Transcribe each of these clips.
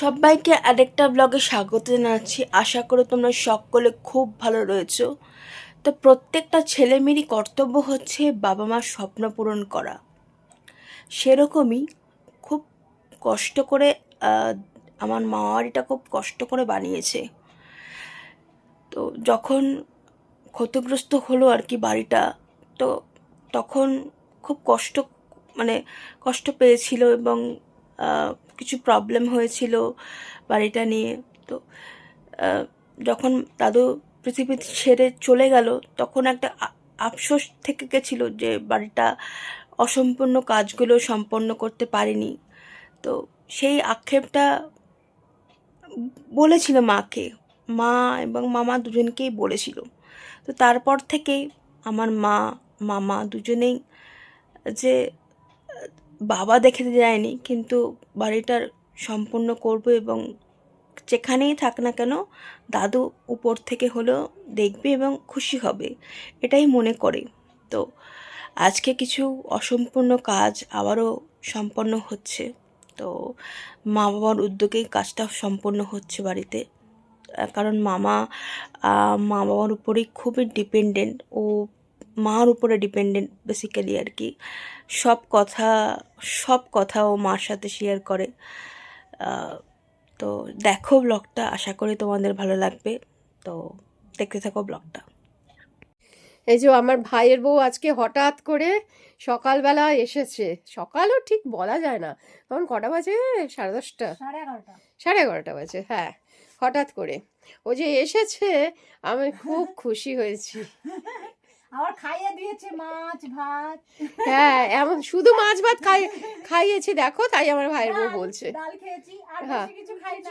সবাইকে আরেকটা ব্লগে স্বাগত জানাচ্ছি। আশা করি তোমরা সকলে খুব ভালো রয়েছো। তো প্রত্যেকটা ছেলেমেয়েরই কর্তব্য হচ্ছে বাবা মার স্বপ্ন পূরণ করা। সেরকমই খুব কষ্ট করে আমার মা বাড়িটা খুব কষ্ট করে বানিয়েছে। তো যখন ক্ষতিগ্রস্ত হলো আর কি বাড়িটা, তো তখন খুব কষ্ট মানে কষ্ট পেয়েছিল এবং কিছু প্রবলেম হয়েছিল বাড়িটা নিয়ে। তো যখন দাদু পৃথিবী ছেড়ে চলে গেল, তখন একটা আফসোস থেকে গেছিল যে বাড়িটা অসম্পূর্ণ কাজগুলো সম্পন্ন করতে পারিনি। তো সেই আক্ষেপটা বলেছিল মাকে। মা এবং মামা দুজনকেই বলেছিল। তো তারপর থেকেই আমার মা, মামা দুজনেই যে বাবা দেখে যায়নি, কিন্তু বাড়িটার সম্পূর্ণ করব এবং যেখানেই থাক না কেন দাদু উপর থেকে হলেও দেখবে এবং খুশি হবে, এটাই মনে করে। তো আজকে কিছু অসম্পূর্ণ কাজ আবারও সম্পন্ন হচ্ছে। তো মা বাবার উদ্যোগেই কাজটা সম্পন্ন হচ্ছে বাড়িতে। কারণ মামা মা বাবার উপরেই খুবই ডিপেন্ডেন্ট ও মার উপরে ডিপেন্ডেন্ট বেসিক্যালি আর কি। সব কথা সব কথা ও মার সাথে শেয়ার করে। তো দেখো ব্লগটা আশা করি তোমাদের ভালো লাগবে। তো দেখতে থাকো ব্লগটা এই যে আমার ভাইয়ের বউ আজকে হঠাৎ করে সকালবেলা এসেছে। সকালও ঠিক বলা যায় না। তখন কটা বাজে? সাড়ে দশটা। সাড়ে এগারোটা। সাড়ে এগারোটা বাজে হ্যাঁ। হঠাৎ করে। ও যে এসেছে আমি খুব খুশি হয়েছি। আবার খাইয়ে দিয়েছে মাছ ভাত। হ্যাঁ এমন শুধু মাছ ভাত খাই খাইয়েছি দেখো তাই আমার ভাইয়ের বউ বলছে। ডাল খেয়েছি আর হ্যাঁ। বেশি কিছু খাই না।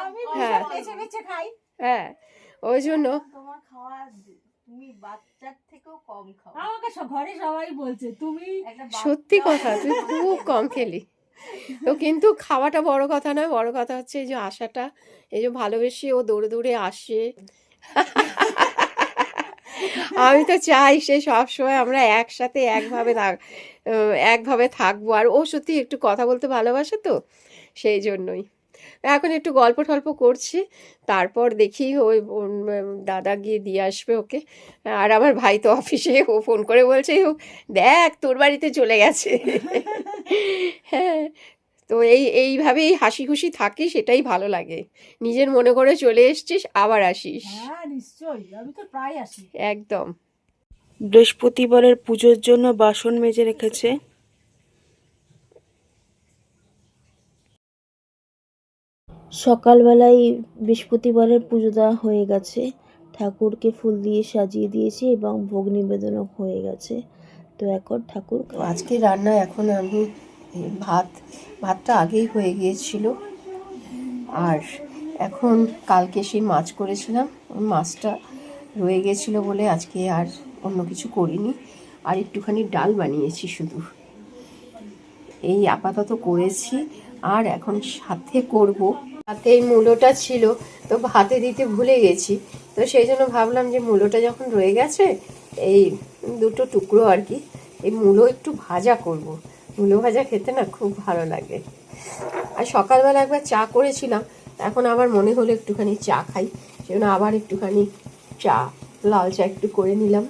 আমি হ্যাঁ। বেছে বেছে খাই। হ্যাঁ ওই জন্য। তোমার খাওয়া তুমি বাচ্চার থেকেও কম খাও। আমাকে ঘরে সবাই বলছে তুমি সত্যি কথা তুই খুব কম খেলি। তো কিন্তু খাওয়াটা বড় কথা নয় বড় কথা হচ্ছে এই যে আশাটা এই যে ভালোবেসে ও দৌড়ে দৌড়ে আসে। আমি তো চাই সে সবসময় আমরা একসাথে একভাবে থাক একভাবে থাকব। আর ও সত্যি একটু কথা বলতে ভালোবাসে তো সেই জন্যই। এখন একটু গল্প টল্প করছি তারপর দেখি ওই দাদা গিয়ে দিয়ে আসবে ওকে। আর আমার ভাই তো অফিসে ও ফোন করে বলছে "ও, দেখ তোর বাড়িতে চলে গেছে। হ্যাঁ তো এই এইভাবেই হাসি খুশি থাকি সেটাই ভালো লাগে। নিজের মনে করে চলে এসছিস আবার আসিস। হ্যাঁ আমি তো প্রায় আসি। একদম। বৃহস্পতিবারের পুজোর জন্য বাসন মেজে রেখেছে। সকালবেলায় বৃহস্পতিবারের পুজো দেওয়া হয়ে গেছে। ঠাকুরকে ফুল দিয়ে সাজিয়ে দিয়েছি এবং ভোগ নিবেদনও হয়ে গেছে। তো এখন ঠাকুর আজকে রান্না এখন আমি ভাত, ভাতটা আগেই হয়ে গিয়েছিল। আর এখন কালকে সেই মাছ করেছিলাম, ওই মাছটা রয়ে গেছিল বলে আজকে আর অন্য কিছু করিনি। আর একটুখানি ডাল বানিয়েছি শুধু। এই আপাতত করেছি। আর এখন সাথে করব। হাতে এই মূলোটা ছিল, তো ভাতে দিতে ভুলে গেছি। তো সেই জন্য ভাবলাম যে মূলোটা যখন রয়ে গেছে, এই দুটো টুকরো আর কি, এই মূলো একটু ভাজা করব। মূলো ভাজা খেতে না খুব ভালো লাগে। আর সকালবেলা একবার চা করেছিলাম এখন আবার মনে হলো একটুখানি চা খাই সেজন্য আবার একটুখানি চা লাল চা একটু করে নিলাম।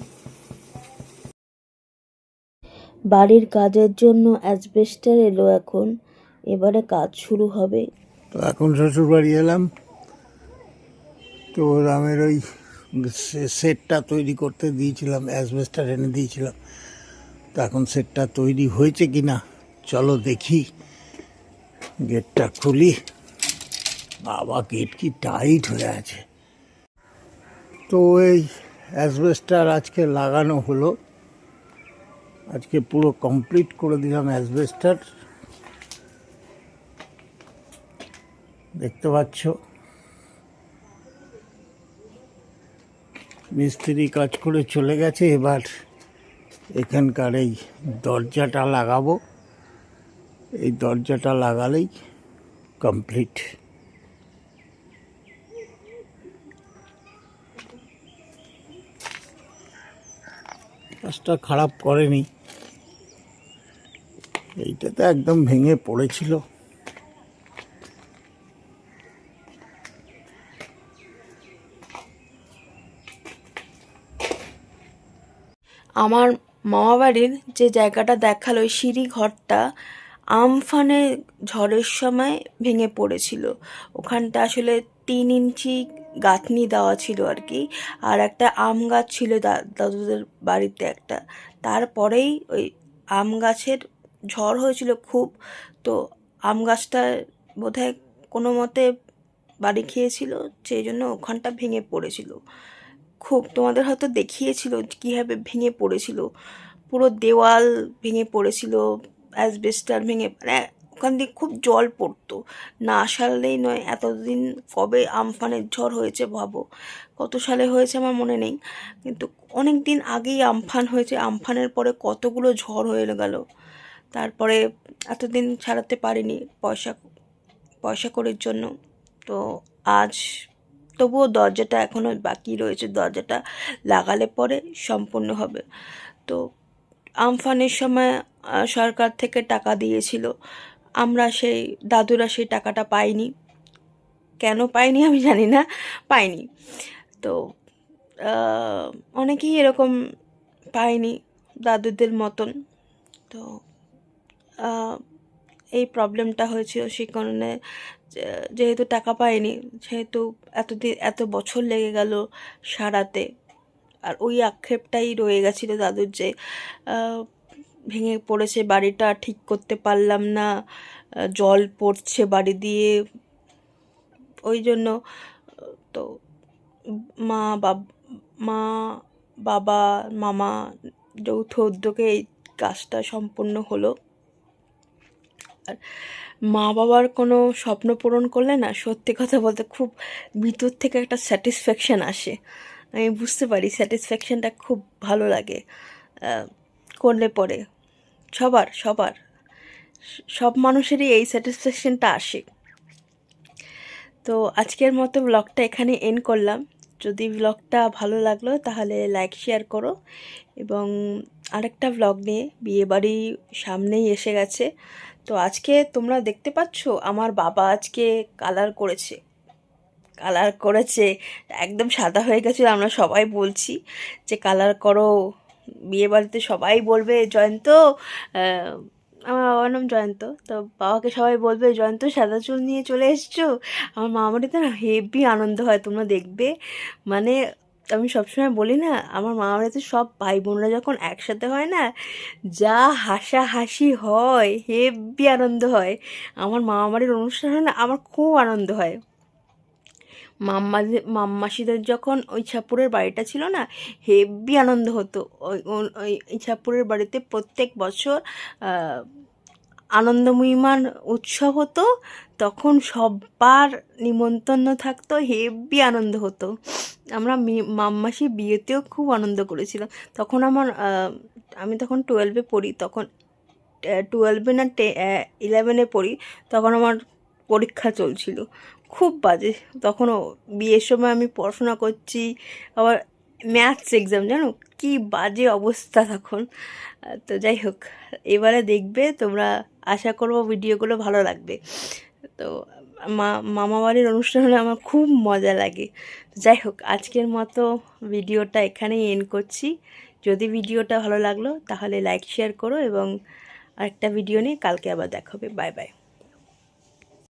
বাড়ির কাজের জন্য অ্যাসবেস্টার এলো এখন এবারে কাজ শুরু হবে। তো এখন শ্বশুর বাড়ি এলাম তো রামের ওই সে- সেটটা তৈরি করতে দিয়েছিলাম অ্যাসবেস্টার এনে দিয়েছিলাম। তো এখন সেটটা তৈরি হয়েছে কি না চলো দেখি। গেটটা খুলি। বাবা, গেট কি টাইট হয়ে আছে। তো এই অ্যাসবেস্টার আজকে লাগানো হলো। আজকে পুরো কমপ্লিট করে দিলাম অ্যাসবেস্টার। দেখতে পাচ্ছ? মিস্ত্রি কাজ করে চলে গেছে, এবার এখানকার এই দরজাটা লাগাবো। এই দরজাটা লাগালেই কমপ্লিট। কাজটা খারাপ করেনি। এইটা তো একদম ভেঙে পড়েছিল। আমার মামাবাড়ির যে জায়গাটা দেখাল, ওই সিঁড়ি ঘরটা আমফানে ঝড়ের সময় ভেঙে পড়েছিল। ওখানটা আসলে তিন ইঞ্চি গাঁথনি দেওয়া ছিল আর কি, আর একটা আম গাছ ছিল দাদুদের বাড়িতে একটা। তারপরেই ওই আম গাছের ঝড় হয়েছিল খুব, তো আম গাছটা বোধহয় কোনো মতে বাড়ি খেয়েছিল, সেই জন্য ওখানটা ভেঙে পড়েছিল। খুব তোমাদের হয়তো দেখিয়েছিল কীভাবে ভেঙে পড়েছিল। পুরো দেওয়াল ভেঙে পড়েছিল, অ্যাসবেস্টার ভেঙে মানে ওখান দিয়ে খুব জল পড়তো। না আসালেই নয়, এতদিন কবে আমফানের ঝড় হয়েছে ভাবো। কত সালে হয়েছে আমার মনে নেই, কিন্তু অনেক দিন আগেই আমফান হয়েছে, আমফানের পরে কতগুলো ঝড় হয়ে গেল। তারপরে এতদিন ছাড়াতে পারিনি পয়সা পয়সা করির জন্য। তো আজ তবুও দরজাটা এখনও বাকি রয়েছে। দরজাটা লাগালে পরে সম্পূর্ণ হবে। তো আমফানের সময় সরকার থেকে টাকা দিয়েছিল। আমরা সেই, দাদুরা সেই টাকাটা পাইনি কেন পাইনি আমি জানি না পাইনি তো অনেকেই এরকম পায়নি দাদুদের মতন। তো এই প্রবলেমটা হয়েছিল সেই কারণে যেহেতু টাকা পাইনি, সেহেতু এতদিন এত বছর লেগে গেল সারাতে। আর ওই আক্ষেপটাই রয়ে গেছিল দাদুর যে ভেঙে পড়েছে বাড়িটা, ঠিক করতে পারলাম না জল পড়ছে বাড়ি দিয়ে। ওই জন্য, তো মা, বাব, মা, বাবা, মামা, যৌথ উদ্যোগে এই কাজটা সম্পূর্ণ হলো। আর মা বাবার কোনো স্বপ্ন পূরণ করলে না, সত্যি কথা বলতে খুব ভিতর থেকে একটা স্যাটিসফ্যাকশান আসে। আমি বুঝতে পারি স্যাটিসফ্যাকশানটা খুব ভালো লাগে। করলে পরে। সবার সবার। সব মানুষেরই এই স্যাটিসফ্যাকশানটা আসে। তো আজকের মতো ব্লগটা এখানে এন্ড করলাম। যদি ব্লগটা ভালো লাগল তাহলে লাইক শেয়ার করো। এবং আরেকটা ব্লগ নিয়ে বিয়েবাড়ি সামনেই এসে গেছে। তো আজকে তোমরা দেখতে পাচ্ছ, আমার বাবা আজকে কালার করেছে। কালার করেছে, একদম সাদা হয়ে গেছিল, আমরা সবাই বলছি যে কালার করো। বিয়ে বাড়িতে সবাই বলবে, জয়ন্ত। আমার বাবার নাম জয়ন্ত। তো বাবাকে সবাই বলবে, জয়ন্ত, সাদা চুল নিয়ে চলে এসছো? আমার মামাবাড়িতে না হেভি আনন্দ হয়, তোমরা দেখবে। মানে আমি সবসময় বলি না, আমার মামাবাড়িতে সব ভাই বোনরা যখন একসাথে হয় না, যা হাসাহাসি হয় হেভি আনন্দ হয়। আমার মামাবাড়ির অনুষ্ঠান হয় না, আমার খুব আনন্দ হয়। মাম্মাদের মাম্মাসিদের যখন ওই ছাপুরের বাড়িটা ছিল না হেভি আনন্দ হতো। ওই ইছাপুরের বাড়িতে প্রত্যেক বছর আনন্দময়ীমান উৎসব হতো, তখন সবার নিমন্ত্রণ থাকতো হেভি আনন্দ হতো। আমরা মাম্মাসি বিয়েতেও খুব আনন্দ করেছিলাম। তখন আমার আমি তখন টুয়েলভে পড়ি, তখন টুয়েলভে না টে ইলেভেনে পড়ি, তখন আমার পরীক্ষা চলছিল। খুব বাজে। তখনও বিয়ের সময় আমি পড়াশোনা করছি, আবার ম্যাথস এক্সাম জানো? কি বাজে অবস্থা তখন। তো যাই হোক, এবারে দেখবে তোমরা আশা করব ভিডিওগুলো ভালো লাগবে। তো মা মামা বাড়ির অনুষ্ঠান আমার খুব মজা লাগে। যাই হোক, আজকের মতো ভিডিওটা এখানেই এন্ড করছি। যদি ভিডিওটা ভালো লাগল, তাহলে লাইক শেয়ার করো এবং আরেকটা ভিডিও নিয়ে কালকে আবার দেখাবে বাই বাই